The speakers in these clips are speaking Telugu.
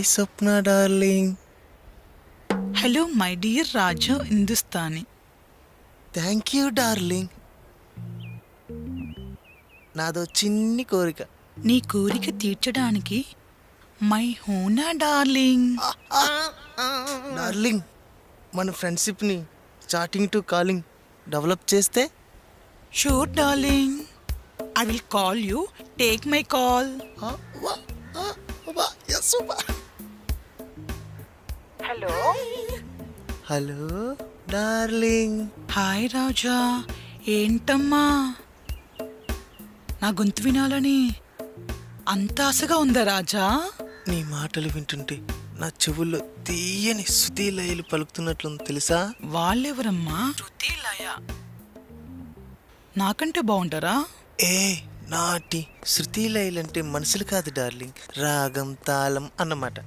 Hi Swapna darling. Hello my dear Raju Hindustani. Thank you darling. నాదో చిన్ని కోరిక. నీ కోరిక తీర్చడానికి మై హూనా డార్లింగ్? డార్లింగ్ మన ఫ్రెండ్షిప్ని చాటింగ్ టు కాలింగ్ డెవలప్ చేస్తే? Sure darling. I will call you take my call. Hello. Hello darling. Hi Raja ఏంటమ్మా? నా గొంతు వినాలని అంత ఆశగా ఉందా రాజా? నీ మాటలు వింటుంటే నా చెవుల్లో తీయని శృతి లయలు పలుకుతున్నట్లుంది తెలుసా? వాళ్ళెవరమ్మా? శృతి లయ నాకంటే బాగుంటారా? ఏ నాటి శృతి లయలంటే మనుషులు కాదు డార్లింగ్. రాగం తాళం అన్నమాట.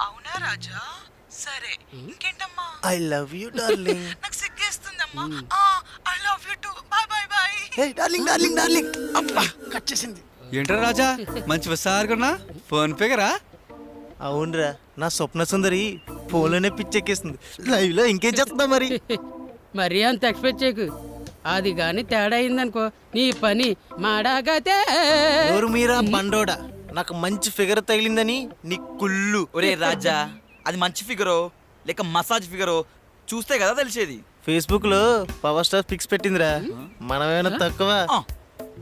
అవునా రాజా? సరే. ఇంకేంటమ్మా? ఐ లవ్ యూ డార్లింగ్ నాకు సిగ్గేస్తుందమ్మా. I love you too bye bye bye hey darling darling darling అబ్బా కట్ చేసింది. ఏంట్రా రాజా? మంచి విసారకున్నా ఫోన్ పేగరా అవునరా నా స్వప్న సుందరి ఫోన్లోనే పిచ్చెక్కేస్తుంది లైవ్లో ఇంకేం చేస్తుందా మరి? మరీ అంత ఎక్స్పెక్ట్ చేయకు. అది గాని తేడా అయిందనుకో నీ పని మాడాగతే. ఎవరు మీరా బండోడా. నాకు మంచి ఫిగర్ తగిలిందని నీ కుళ్ళు. ఒరే రాజా అది మంచి ఫిగరో లేక మసాజ్ ఫిగరో చూస్తే కదా తెలిసేది. ఫేస్బుక్లో పవర్ స్టార్ పిక్స్ పెట్టిందిరా. మనమేమైనా తక్కువ? ఆ.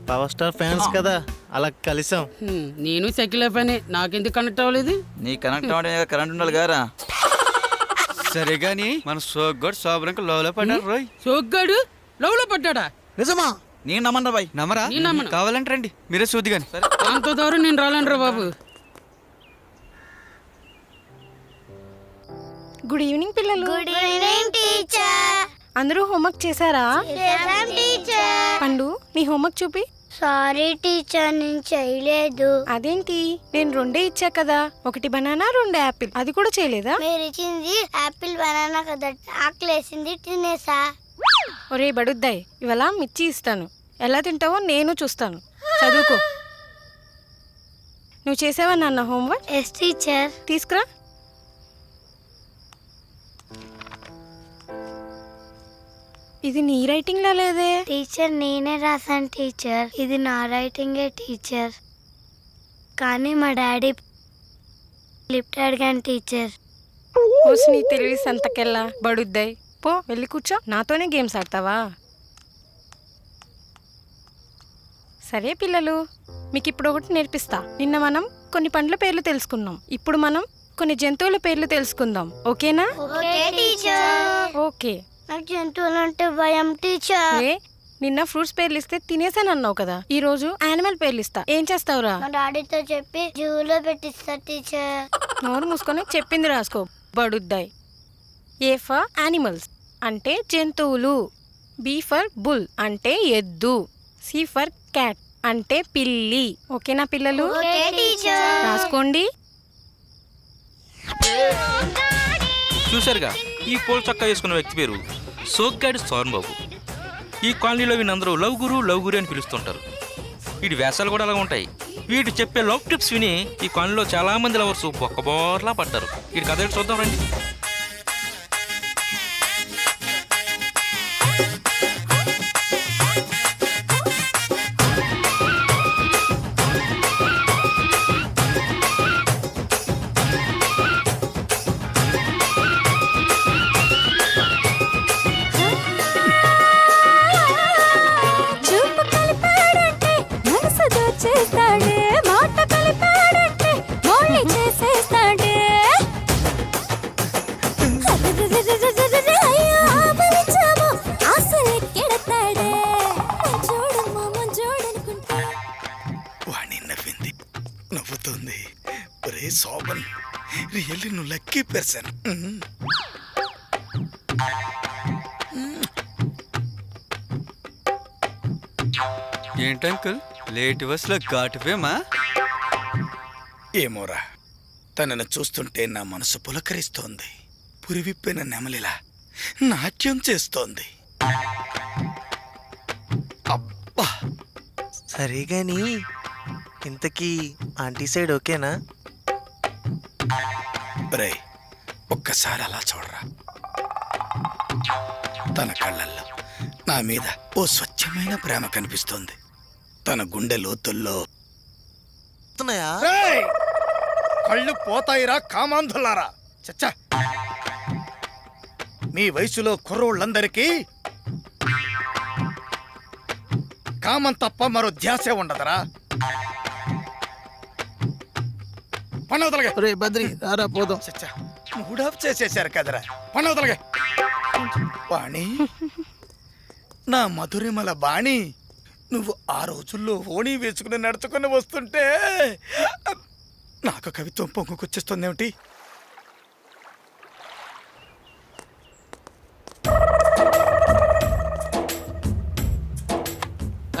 పవర్ స్టార్ ఫ్యాన్స్ కదా అలా కలిసాం. హ్మ్, నేను సెకిల్ పని నాకెందుకు కనెక్ట్ అవ్వలేదు? నీ కనెక్ట్ అవ్వడం కరెంట్ ఉండాలి గారా. సరే గాని మన సోగ్గోడు శోభరంకు లోలో పడ్డారు రోయ్. సోగ్గాడు లవ్లో పడ్డాడా? నిజమా? నేను నమ్మన్నా బాయ్. నమ్మరా? నేను నమ్మను. కావాలంటే రండి మీరే సూది గాని అంత దూరం నేను రాలేనురా బాబు. గుడ్ ఈవినింగ్ పిల్లలు. గుడ్ ఈవినింగ్ టీచర్ అందరూ హోంవర్క్ చేశారా? టీచర్ పండు నీ హోంవర్క్ చూపి. సారీ టీచర్ నేను చేయలేదు. అదేంటి? నేను రెండే ఇచ్చా కదా. ఒకటి బనానా రెండు యాపిల్. అది కూడా చేయలేదా? మీరు ఇచ్చింది యాపిల్ బనానా కదా. ఆకలేసింది తినేసా. ఒరే బడుద్దాయ్ ఇవాళ మిర్చి ఇస్తాను. ఎలా తింటావో నేను చూస్తాను. చదువుకో. నువ్వు చేసావా నాన్న హోంవర్క్ ఎస్ టీచర్ తీసుకురా. ఇది నీ రైటింగ్ లా లేదే? టీచర్ నేనే రాశాను టీచర్ ఇది నా రైటింగే టీచర్ కానీ మా డాడీ లిఫ్ట్ అడిగాను టీచర్ నీ తెలివి సంతకెళ్ళా బడుద్దాయ్. పో వెళ్ళి కూర్చో. నాతోనే గేమ్స్ ఆడతావా? సరే పిల్లలు మీకు ఇప్పుడు ఒకటి నేర్పిస్తా. నిన్న మనం కొన్ని పండ్ల పేర్లు తెలుసుకున్నాం. ఇప్పుడు మనం కొన్ని జంతువుల పేర్లు తెలుసుకుందాం. ఓకేనా? Okay teacher okay. నాకు జంతువులు అంటే భయం టీచర్. ఏ? నిన్న ఫ్రూట్స్ పేర్లు ఇస్తే తినేసాను అన్నావు కదా. ఈ రోజు యానిమల్ పేర్లు ఇస్తా ఏం చేస్తావురా? మా డాడీతో చెప్పి జూలో పెట్టిస్తా టీచర్. నోరు మూసుకొని చెప్పింది రాసుకో. బడుద్దాయ్. A for animals. అంటే జంతువులు. B for bull. అంటే ఎద్దు. C for cat. అంటే పిల్లి. ఓకేనా పిల్లలు? Okay teacher. రాసుకోండి. చూశారుగా? ఈ పూల చొక్కా వేసుకున్న వ్యక్తి పేరు సోగ్గాడి సోరన్ బాబు ఈ కాలనీలో వీళ్ళందరూ లవ్ గురు లవ్ గురు అని పిలుస్తుంటారు. వీడి వేషాలు కూడా అలా ఉంటాయి. వీడు చెప్పే లవ్ టిప్స్ విని ఈ కాలనీలో చాలా మంది లవర్స్ బొక్కబోర్లా పడ్డారు. వీడి కథ చూద్దాం రండి. రియల్లీ నువ్వు లక్కీ పర్సన్. ఏంటి అంకుల్? లేట్ బస్లో ఘాటు ఫేమా ఏమోరా తనను చూస్తుంటే నా మనసు పులకరిస్తోంది. పురివిప్పిన నెమలిలా నాట్యం చేస్తోంది. అబ్బా! సరే గాని ఇంతకీ ఆంటీ సైడ్ ఓకేనా? రే ఒక్కసారి అలా చూడరా. తన కళ్ళల్లో నా మీద ఓ స్వచ్ఛమైన ప్రేమ కనిపిస్తోంది. తన గుండె లోతుల్లో! కళ్ళు పోతాయిరా కామాంధులారా. చచ్చా. మీ వయసులో కుర్రోళ్ళందరికీ కామం తప్ప మరో ధ్యాసే ఉండదరా. పనవతలగా రే బద్రి రారా పోదాం. చచ్చా మూడ్ ఆఫ్ చేసేశారు కదరా. పనవతలగా వాణి నా మధురిమల బాణి నువ్వు ఆ రోజుల్లో ఓణి వేసుకుని నడుచుకుని వస్తుంటే నాకు కవిత్వం పొంగుకొచ్చేస్తుందేమిటి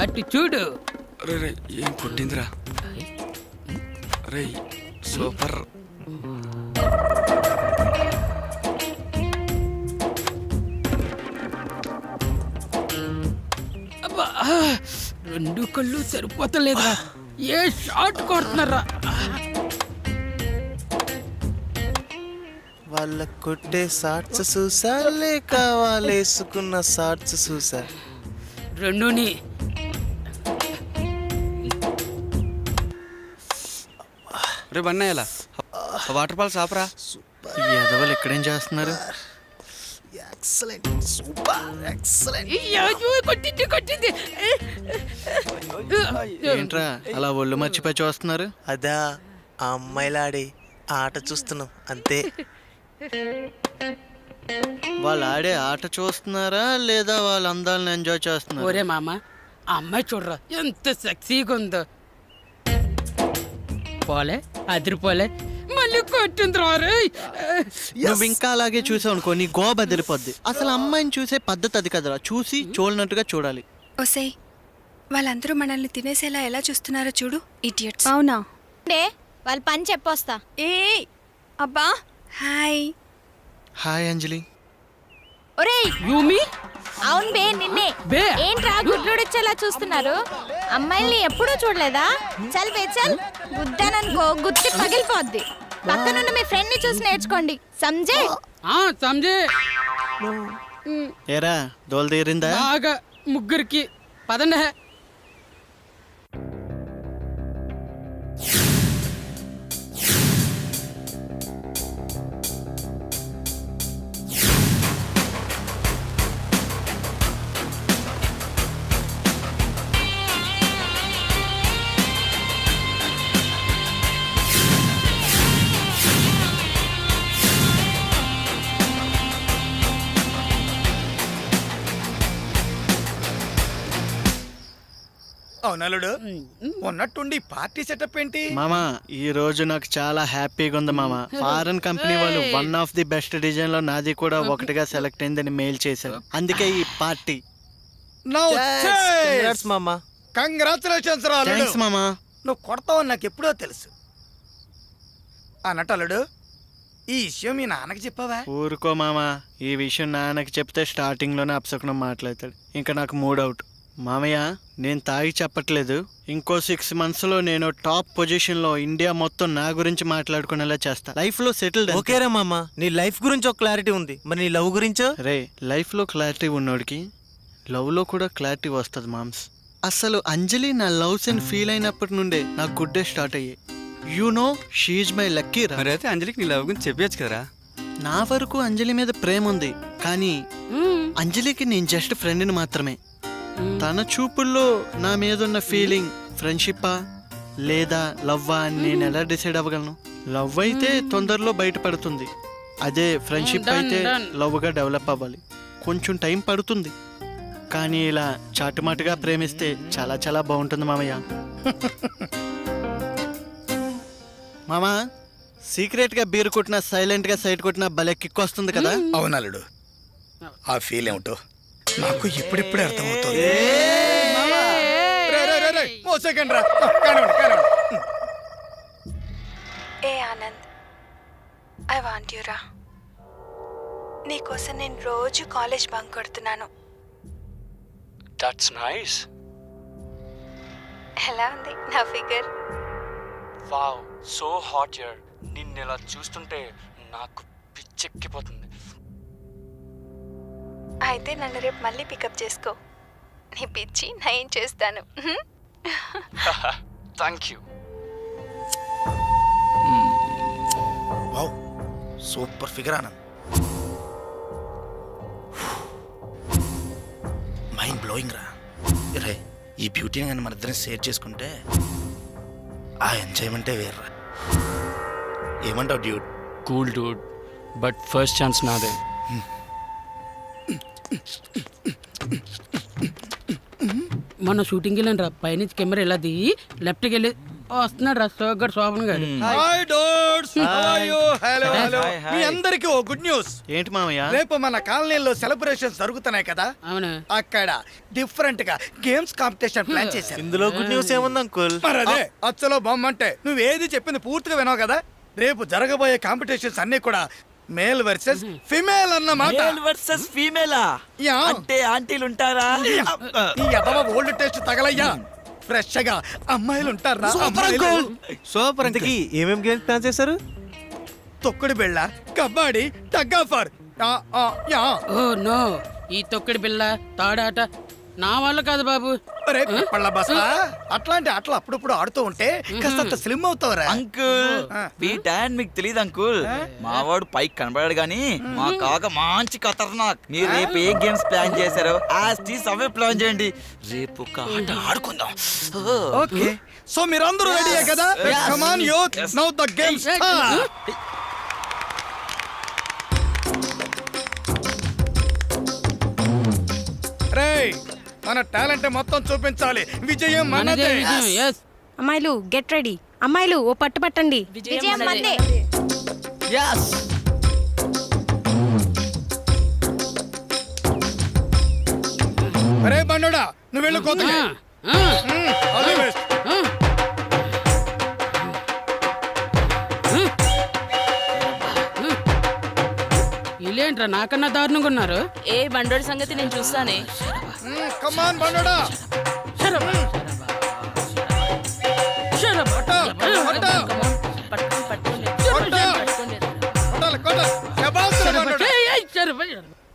అటు చూడు. రే రే ఏం కొట్టిందిరా? రే సూపర్. అబ్బా రెండు కళ్ళు సరిపోతలేదురా. ఏ షాట్ కొడుతున్నారా? వాళ్ళ కొట్టే షార్ట్స్ చూసా లేక వాళ్ళు వేసుకున్న షార్ట్స్ చూసా? రెండుని రే బన్నయ్యలా వాటర్ ఫాల్స్ ఆపరా. ఎదవలు ఎక్కడేం చేస్తున్నారు? ఎక్సలెంట్ సూపర్ ఎక్సలెంట్ అయ్యో, కొట్టింది కొట్టింది. ఏంట్రా అలా ఒళ్ళు మర్చిపోయి చూస్తున్నారు? అదా ఆ అమ్మాయిలాడి ఆట చూస్తున్నాం అంతే. వాళ్ళు ఆడే ఆట చూస్తున్నారా లేదా వాళ్ళ అందాలను ఎంజాయ్ చేస్తున్నారు? ఒరే మామ ఆ అమ్మాయి చూడరా ఎంత సెక్సీగా ఉందో. పోలే అదిరిపోలే. మళ్ళీ కొట్టింది రే. నువ్వు ఇంకా అలాగే చూసావు అనుకో నీ గోబ బదిలిపోద్ది అసలు అమ్మాయిని చూసే పద్ధతి అది కదరా. చూసి చూడనట్టుగా చూడాలి. ఒసేయ్ వాళ్ళందరూ మనల్ని తినేసేలా ఎలా చూస్తున్నారో చూడు ఇడియట్స్ అవునా? డే వాళ్ళ పని చెప్పొస్తా. ఏ అబ్బా. హాయ్. హాయ్ అంజలి. ఒరేయ్! యూమి అవును బే నిన్నే. బే. ఏంట్రా గుడ్లుడిచ్చేలా చూస్తున్నారు? అమ్మాయిల్ని ఎప్పుడూ చూడలేదా? చల్ బే చల్. గుద్దాననుకో గుత్తి పగిలిపోద్ది. పక్కనున్న మీ ఫ్రెండ్ని చూసి నేర్చుకోండి. సంజయ్ ఆ సంజయ్ ఏరా దోలు తీరిందా? బాగా ముగ్గురికి. పదండి. అవునలుడు ఉన్నట్టుండి పార్టీ సెటప్ ఏంటి? మామా ఈ రోజు నాకు చాలా హ్యాపీగా ఉంది మామ. ఫారెన్ కంపెనీ వాళ్ళు వన్ ఆఫ్ ది బెస్ట్ డిజైన్లో నాది కూడా ఒకటిగా సెలెక్ట్ అయిందని మెయిల్ చేశారు. అందుకే ఈ పార్టీ. మామ. కంగ్రాచులేషన్స్. థ్యాంక్స్ మామా. నువ్వు కొడతావని నాకు ఎప్పుడో తెలుసు. అన్నట్టు అల్లుడు ఈ విషయం మీ నాన్నకి చెప్పావా? ఊరుకో మామా. ఈ విషయం నాన్నకి చెప్తే స్టార్టింగ్లోనే అప్సకునం మాట్లాడతాడు. ఇంకా నాకు మూడ్ అవుట్ మామయ్య నేను తాగి చెప్పట్లేదు. ఇంకో సిక్స్ మంత్స్లో నేను టాప్ పొజిషన్లో ఇండియా మొత్తం నా గురించి మాట్లాడుకునేలా చేస్తా. లైఫ్లో సెటిల్డ్ ఓకేరా మామ నీ లైఫ్ గురించి ఒక క్లారిటీ ఉంది. మరి నీ లవ్ గురించో? రే లైఫ్లో క్లారిటీ ఉన్నోడికి లవ్లో కూడా క్లారిటీ వస్తుంది మామ్స్. అసలు అంజలి నా లవ్స్ అని ఫీల్ అయినప్పటి నుండే నాకు గుడ్ డే స్టార్ట్ అయ్యాయి యు నో షీఈ్ మై లక్కీ రా. మరి అయితే అంజలికి నీ లవ్ గురించి చెప్పచ్చు కదరా. నా వరకు అంజలి మీద ప్రేమ ఉంది కానీ అంజలికి నేను జస్ట్ ఫ్రెండ్ని మాత్రమే. తన చూపుల్లో నా మీద ఉన్న ఫీలింగ్ ఫ్రెండ్షిప్పా లేదా లవ్వా అని నేను ఎలా డిసైడ్ అవ్వగలను? లవ్ అయితే తొందరలో బయటపడుతుంది. అదే ఫ్రెండ్షిప్ అయితే. లవ్గా డెవలప్ అవ్వాలి. కొంచెం టైం పడుతుంది. కానీ ఇలా చాటుమాటుగా ప్రేమిస్తే చాలా చాలా బాగుంటుంది మామయ్య. మామా సీక్రెట్గా బీర్ కొట్టినా సైలెంట్గా సైడ్ కొట్టినా భలే కిక్ వస్తుంది కదా? అవునలుడు ఆ ఫీల్ ఏమిటో? నాకు ఇప్పుడిప్పుడే అర్థమవుతుంది. రే, రే, రే, రే, ఓ సెకండ్ రా కానివ్వండి కానివ్వండి. ఏ ఆనంద్. ఐ వాంట్ యూరా నీకోసం నేను రోజు కాలేజ్ బంక్ కొడుతున్నాను. దట్స్ నైస్ ఎలా ఉంది నా ఫిగర్? వావ్ సో హాట్ ఇయర్ నిన్ను ఇలా చూస్తుంటే నాకు పిచ్చెక్కిపోతుంది. అయితే నన్ను రేపు మళ్ళీ పికప్ చేసుకో. నీ పిచ్చి నయం చేస్తాను? Thank you wow super figure Anand mind blowing రా. రే ఈ బ్యూటీని కానీ మన ఇద్దరం షేర్ చేసుకుంటే ఆ ఎంజాయ్మెంటే వేర్రా. ఏమంటావు dude cool dude but first chance నాదే. మొన్న షూటింగ్కి వెళ్ళాను రా పైనుంచి కెమెరా ఇలా దిగి లెఫ్ట్కి వెళ్ళి వస్తున్నాడు రా సోగడు శోభన్ గారు. హాయ్ డోర్స్ హలో హలో. మీ అందరికీ ఓ గుడ్ న్యూస్ ఏంటి మామయ్య? రేపు మన కాలనీలో సెలబ్రేషన్స్ జరుగుతున్నాయి కదా? అవును. అక్కడ డిఫరెంట్గా గేమ్స్ కాంపిటీషన్ ప్లాన్ చేశారు. ఇందులో గుడ్ న్యూస్ ఏముంది అంకుల్ మరి అదే అచ్చలో బొమ్మ అంటే నువ్వు ఏది చెప్పింది పూర్తిగా వినావు కదా? రేపు జరగబోయే కాంపిటీషన్స్ అన్ని కూడా మేల్ వర్సెస్ ఫిమేల్ అన్నమాట. మేల్ వర్సెస్ ఫీమేలా? యా. అంటే ఆంటీలు ఉంటారా? ఈ ఎదవ ఓల్డ్ టెస్ట్ తగలయ్యా. ఫ్రెష్గా అమ్మాయిలు ఉంటారా? అమ్మాయిలు. సూపర్ ఇంతకీ ఏమేం గేమ్స్ ప్లాన్ చేశారు? తొక్కుడు బిళ్ళ kabaddi tug of war yeah. Oh no. ఈ తొక్కడి పిల్ల తాడాట. నా వల్ల కాదు బాబు. రే పళ్ళ బస అట్లాంటి అట్లా అప్పుడప్పుడు ఆడుతూ ఉంటే కాస్త స్లిమ్ అవుతావురా. అంకుల్ పీట్ అండ్ మీకు తెలియదు అంకుల్. మావాడు పైకి కనబడాడు గాని మా కాక మంచి ఖతర్నాక్. మీరు రేపు ఏ గేమ్స్ ప్లాన్ చేశారో యాస్టీస్ అవే ప్లాన్ చేయండి. రేపు ఒక ఆట ఆడుకుందాం. ఓకే. సో మీరందరూ రెడీయే కదా. Come on youth. Now the game మన టాలెంట్ మొత్తం చూపించాలి. విజయం మనదే మనదే. అమ్మాయిలు గెట్ రెడీ అమ్మాయిలు ఓ పట్టు పట్టండి. విజయం మందే రే బండోడా నువ్వు వెళ్ళు కోతకి. బెస్ట్ వీళ్ళేంట్రా నాకన్నా దారుణంగా ఉన్నారు? ఏ బండోడి సంగతి నేను చూస్తానే. కమాన్ బండోడా.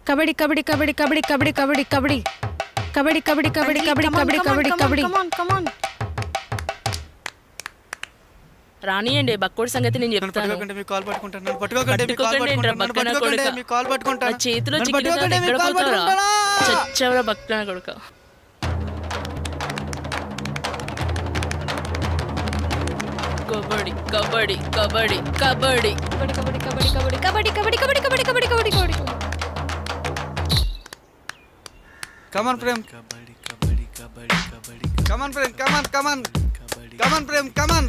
కబడ్డీ కబడ్డీ కబడ్డీ కబడ్డీ కబడ్డీ కబడ్డీ కబడ్డీ కబడ్డీ కబడ్డీ కబడ్డీ కబడ్డీ కబడ్డీ కబడ్డీ రానియండి బక్కోడి సంగతి నేను చెప్తాను. పట్టుకోకండి మీ కాల్ పట్టుకుంటాను. నన్ను పట్టుకోకండి మీ కాల్ పట్టుకోకండి ఏంట్రా, పట్టుకుంటాను. నన్ను బక్కన పట్టుకోకండి కొడుకా. మీ కాల్ పట్టుకుంటాను. నా చేతిలో నన్ను చిక్కిన పట్టుకోకండి, మీ ఎక్కడ కాల్ పోతావురా పట్టుకుంటానా? చచ్చవరా భక్తున కొడుక? Kabaddi kabaddi kabaddi kabaddi. Kabaddi kabaddi kabaddi kabaddi kabaddi kabaddi kabaddi kabaddi. Kabaddi kabaddi come on Prem kabaddi kabaddi kabaddi kabaddi come on Prem come on come on kabaddi come on Prem come on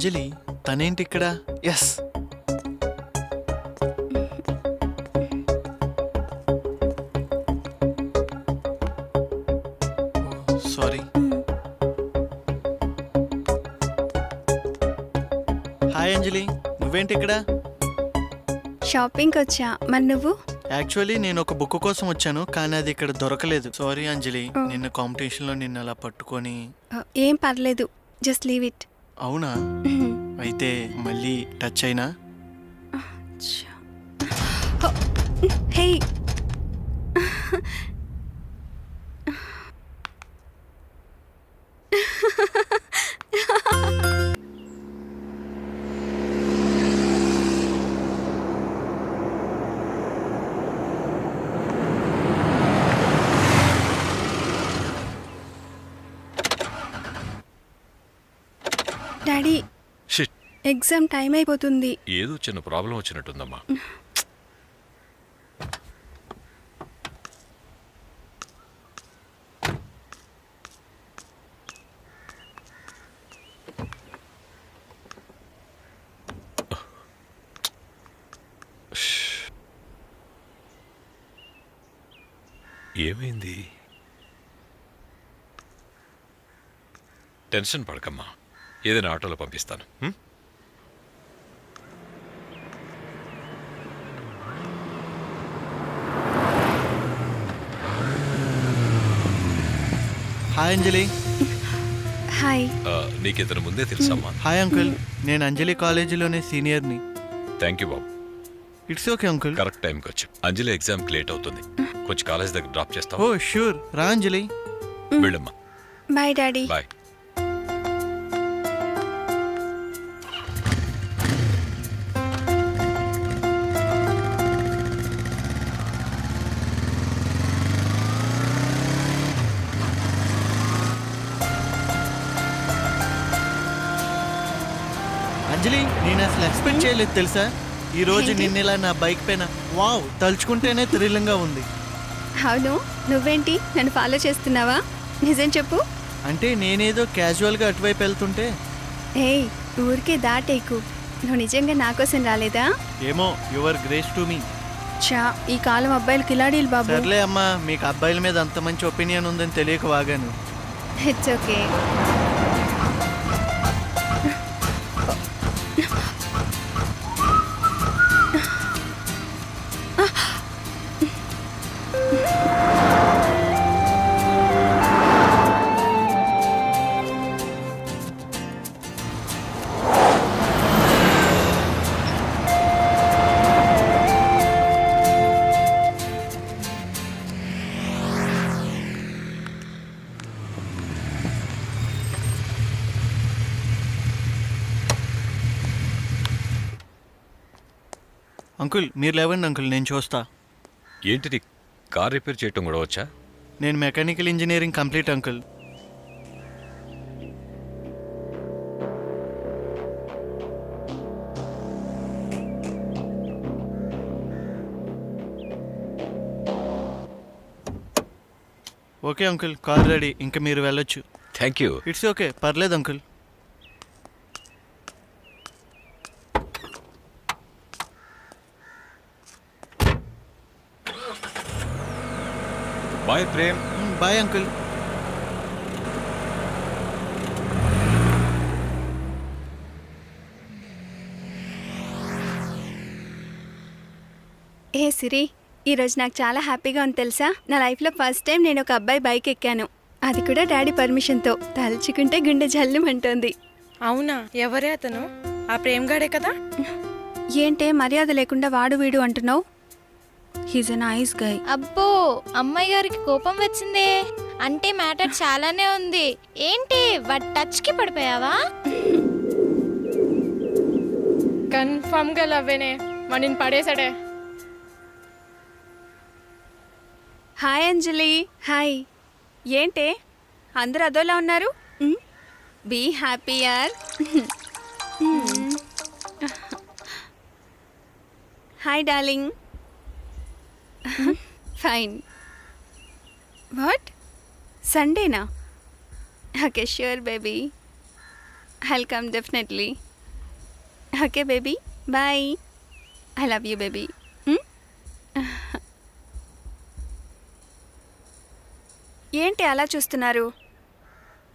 Anjali తనేంటి ఇక్కడ ఎస్ సారీ హాయ్ అంజలి. నువ్వేంటి ఇక్కడ షాపింగ్కి వచ్చా మరి నువ్వు? యాక్చువల్లీ నేను ఒక బుక్ కోసం వచ్చాను కానీ అది ఇక్కడ దొరకలేదు. సారీ అంజలి. నిన్న కాంపిటీషన్లో నిన్న అలా పట్టుకొని ఏం పర్లేదు. జస్ట్ లీవ్ ఇట్ అవునా? అయితే మళ్ళీ టచ్ అయినా? Hey. Daddy shit. Exam time అయిపోతుంది. ఏదో చిన్న ప్రాబ్లం వచ్చినట్టుందమ్మా. ఏమైంది? టెన్షన్ పడకమ్మా. ఏదైనా ఆటోలో పంపిస్తాను. హ్మ్? హాయ్ అంజలి. హాయ్. ఆ, నీకు ఇతను ముందే తెలుసమ్మా. హాయ్ అంకుల్ నేను అంజలి కాలేజీలోనే సీనియర్ని. Thank you Babu. It's okay uncle. Correct టైంకి వచ్చి. అంజలి ఎగ్జామ్కి లేట్ అవుతుంది. కొంచెం కాలేజ్ దగ్గర డ్రాప్ ఓ చేస్తావు షూర్. రా అంజలి. వెళ్ళమ్మా. Bye daddy. బాయ్. అంజలి నేను అసలు ఎక్స్పెక్ట్ చేయలేదు తెలుసా? ఈ రోజు నిన్న ఇలా నా బైక్ పైన వావ్ తలుచుకుంటేనే థ్రిల్లింగ్గా ఉంది. అవును నువ్వేంటి? నన్ను ఫాలో చేస్తున్నావా? నిజం చెప్పు. అంటే నేనేదో క్యాజువల్గా అటువైపు వెళ్తుంటే. ఏయ్ ఊరికే దాటేకు. నువ్వు నిజంగా నా కోసం రాలేదా? ఏమో యువర్ గ్రేస్ టు మీ. చా ఈ కాలం అబ్బాయిలు కిలాడీలు బాబు. సర్లే అమ్మా మీకు అబ్బాయిల మీద అంత మంచి ఒపీనియన్ ఉందని తెలియక వాగాను. It's okay. అంకుల్ మీరు లేవండి అంకుల్ నేను చూస్తా. ఏంటి నీ కార్ రిపేర్ చేయటం కూడా వచ్చా? నేను mechanical engineering complete uncle. Okay uncle car ready. ఇంకా మీరు వెళ్ళొచ్చు. థ్యాంక్ యూ ఇట్స్ ఓకే పర్లేదు uncle. Bye Prem. Bye uncle. ఏ సిరి ఈరోజు నాకు చాలా హ్యాపీగా ఉంది తెలుసా? నా లైఫ్లో ఫస్ట్ టైం నేను ఒక అబ్బాయి బైక్ ఎక్కాను. అది కూడా డాడీ పర్మిషన్తో. తలుచుకుంటే గుండె జల్లుమంటోంది. అవునా? ఎవరే అతను? ఆ ప్రేమ్గాడే కదా? ఏంటే మర్యాద లేకుండా వాడు వీడు అంటున్నావు? హీజ్ అ నైస్ గై అబ్బో అమ్మాయి గారికి కోపం వచ్చిందే. అంటే మ్యాటర్ చాలానే ఉంది. ఏంటి వాట్ టచ్కి పడిపోయావా? కన్ఫర్మ్గా లవ్వేనే మనని పడేసాడే హాయ్ అంజలి. హాయ్ ఏంటే? అందరు అదోలా ఉన్నారు? బీ హ్యాపీ యార్. Hi darling fine. What? సండేనా? Okay sure baby. Welcome definitely. Okay baby bye. I love you baby. ఏంటి అలా చూస్తున్నారు?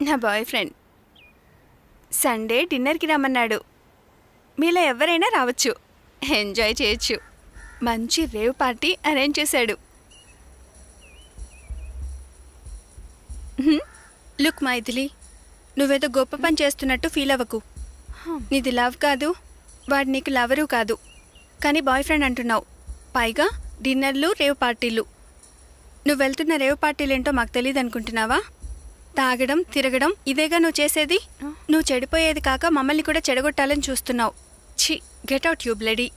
నా బాయ్ ఫ్రెండ్. సండే డిన్నర్కి రమ్మన్నాడు. మీలో ఎవరైనా రావచ్చు. ఎంజాయ్ చేయొచ్చు. మంచి రేవ్ పార్టీ అరేంజ్ చేశాడు. లుక్ మైథిలి నువ్వేదో గొప్ప పని చేస్తున్నట్టు ఫీల్ అవ్వకు. నీది లవ్ కాదు వాడు నీకు లవరు కాదు. కానీ బాయ్ ఫ్రెండ్ అంటున్నావు. పైగా డిన్నర్లు రేవ్ పార్టీలు. నువ్వు వెళ్తున్న రేవ్ పార్టీలేంటో మాకు తెలియదు అనుకుంటున్నావా? తాగడం తిరగడం ఇదేగా నువ్వు చేసేది? నువ్వు చెడిపోయేది కాక మమ్మల్ని కూడా చెడగొట్టాలని చూస్తున్నావు. ఛీ గెట్ అవుట్ యూ బ్లడీ.